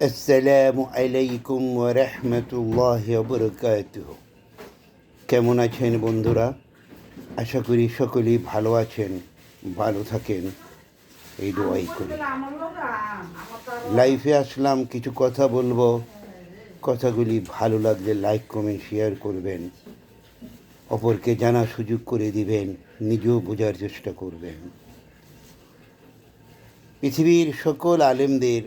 আসসালামু আলাইকুম রাহমাতুল্লাহি ওয়া বারাকাতুহু কেমন আছেন বন্ধুরা? আশা করি সকলেই ভালো আছেন, ভালো থাকেন। এই দোয়াই করি। লাইফে আসলাম, কিছু কথা বলব। কথাগুলি ভালো লাগলে লাইক কমেন্ট শেয়ার করবেন। অপরকে জানার সুযোগ করে দিবেন, নিজেও বোঝার চেষ্টা করবেন। পৃথিবীর সকল আলেমদের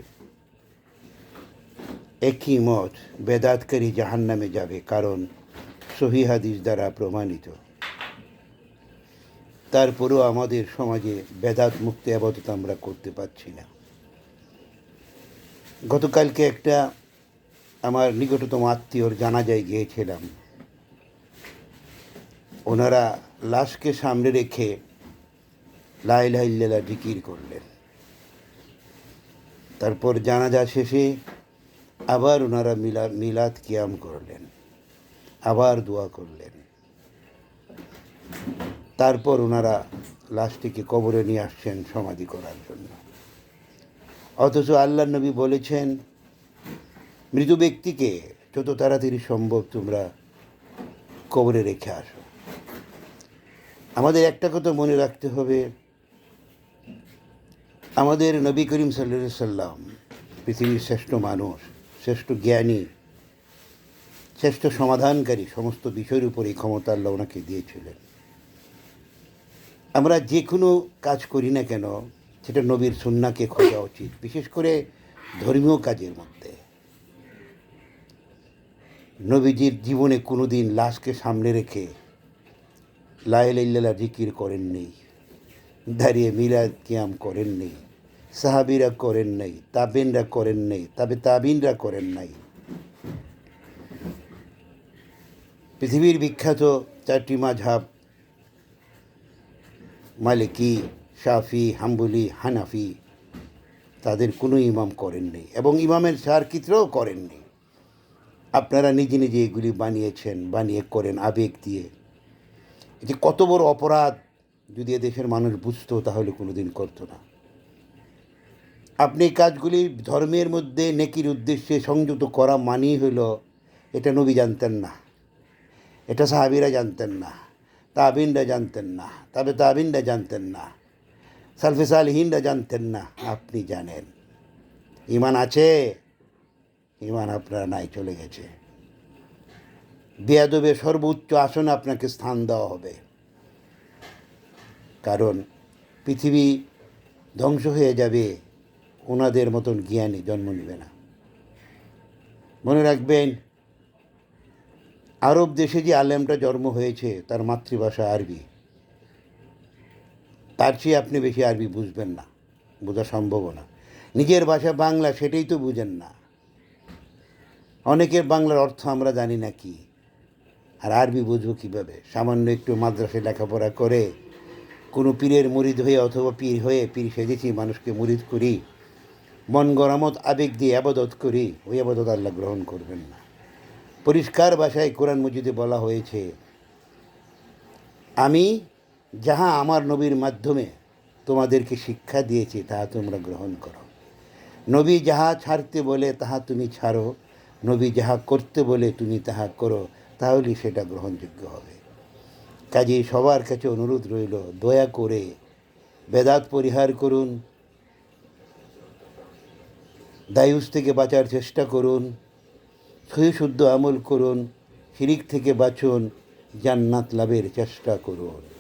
একই মত বেদাতকারী জাহান নামে যাবে, কারণ সহি হাদিস দ্বারা প্রমাণিত। তারপরেও আমাদের সমাজে বেদাত মুক্তি আপাতত আমরা করতে পারছি না। গতকালকে একটা আমার নিকটতম আত্মীয়র জানাজায় গিয়েছিলাম। ওনারা লাশকে সামনে রেখে লাইলাইল্লা জিকির করলেন। তারপর জানাজা শেষে আবার ওনারা মিলা, মিলাদ কিয়াম করলেন। আবার দোয়া করলেন। তারপর ওনারা লাশটিকে কবরে নিয়ে আসছেন সমাধি করার জন্য। অথচ আল্লাহ নবী বলেছেন, মৃত ব্যক্তিকে যত তাড়াতাড়ি সম্ভব তোমরা কবরে রেখে আসো। আমাদের একটা কথা মনে রাখতে হবে। আমাদের নবী করিম সাল্লা সাল্লাম পৃথিবীর শ্রেষ্ঠ মানুষ। শ্রেষ্ঠ জ্ঞানী, শ্রেষ্ঠ সমাধানকারী সমস্ত বিষয়ের উপর এই ক্ষমতা আল্লাহ ওনাকে দিয়েছিলেন। আমরা যে কোনো কাজ করি না কেন, সেটা নবীর সুন্নাকে খোঁজা উচিত, বিশেষ করে ধর্মীয় কাজের মধ্যে। নবীজির জীবনে কোনো দিন লাশকে সামনে রেখে লাইল্লা জিকির করেননি, দাঁড়িয়ে মিলাদ কিয়াম করেননি। সাহাবিরা করেন নাই তাবিনরা করেন নাই, তবে তাবিনরা করেন নাই। পৃথিবীর বিখ্যাত চারটি মাঝাব মালিকি, শাফি, হাম্বুলি, হানাফি, তাদের কোনো ইমাম করেননি এবং ইমামের সারকিত্রও করেননি আপনারা নিজে নিজে এগুলি বানিয়েছেন, বানিয়ে করেন আবেগ দিয়ে। যে কত বড় অপরাধ, যদি দেশের মানুষ বুঝতো তাহলে কোনো দিন করতো না। আপনি কাজগুলি ধর্মের মধ্যে নেকির উদ্দেশ্যে সংযুক্ত করা মানেই হইল এটা নবী জানতেন না। এটা সাহাবিরা জানতেন না, তাবিনরা জানতেন না, তবে তাবিনরা জানতেন না, সালফে সালহিনরা জানতেন না। আপনি জানেন, ইমান আছে, ইমান আপনার নাই, চলে গেছে। বেয়াদবে সর্বোচ্চ আসনে আপনাকে স্থান দেওয়া হবে। কারণ পৃথিবী ধ্বংস হয়ে যাবে ওনাদের মতন জ্ঞানী জন্ম নেবে না। মনে রাখবেন, আরব দেশে যে আলেমটা জন্ম হয়েছে, তার মাতৃভাষা আরবি। তার চেয়ে আপনি বেশি আরবি বুঝবেন না, বোঝা সম্ভব না। নিজের ভাষা বাংলা সেটাই তো বুঝেন না। অনেকের বাংলার অর্থ আমরা জানি না কি, আর আরবি বুঝব কীভাবে? সামান্য একটু মাদ্রাসায় লেখাপড়া করে, কোনো পীরের মুরিদ হয়ে অথবা পীর হয়ে পীর সেজেছি, মানুষকে মুরিদ করি মন গরমত আবেগ দিয়ে আবাদত করি, ওই আবাদত আল্লাহ গ্রহণ করবেন না। পরিষ্কার ভাষায় কোরআন মজিদে বলা হয়েছে, আমি যাহা আমার নবীর মাধ্যমে তোমাদেরকে শিক্ষা দিয়েছি, তাহা তোমরা গ্রহণ করো। নবী যাহা ছাড়তে বলে, তাহা তুমি ছাড়ো। নবী যাহা করতে বলে, তুমি তাহা করো। তাহলেই সেটা গ্রহণযোগ্য হবে। কাজেই সবার কাছে অনুরোধ রইল, দয়া করে বেদাত পরিহার করুন দায়ুস থেকে বাঁচার চেষ্টা করুন সহি শুদ্ধ আমল করুন, শিরিক থেকে বাঁচুন, জান্নাত লাভের চেষ্টা করুন।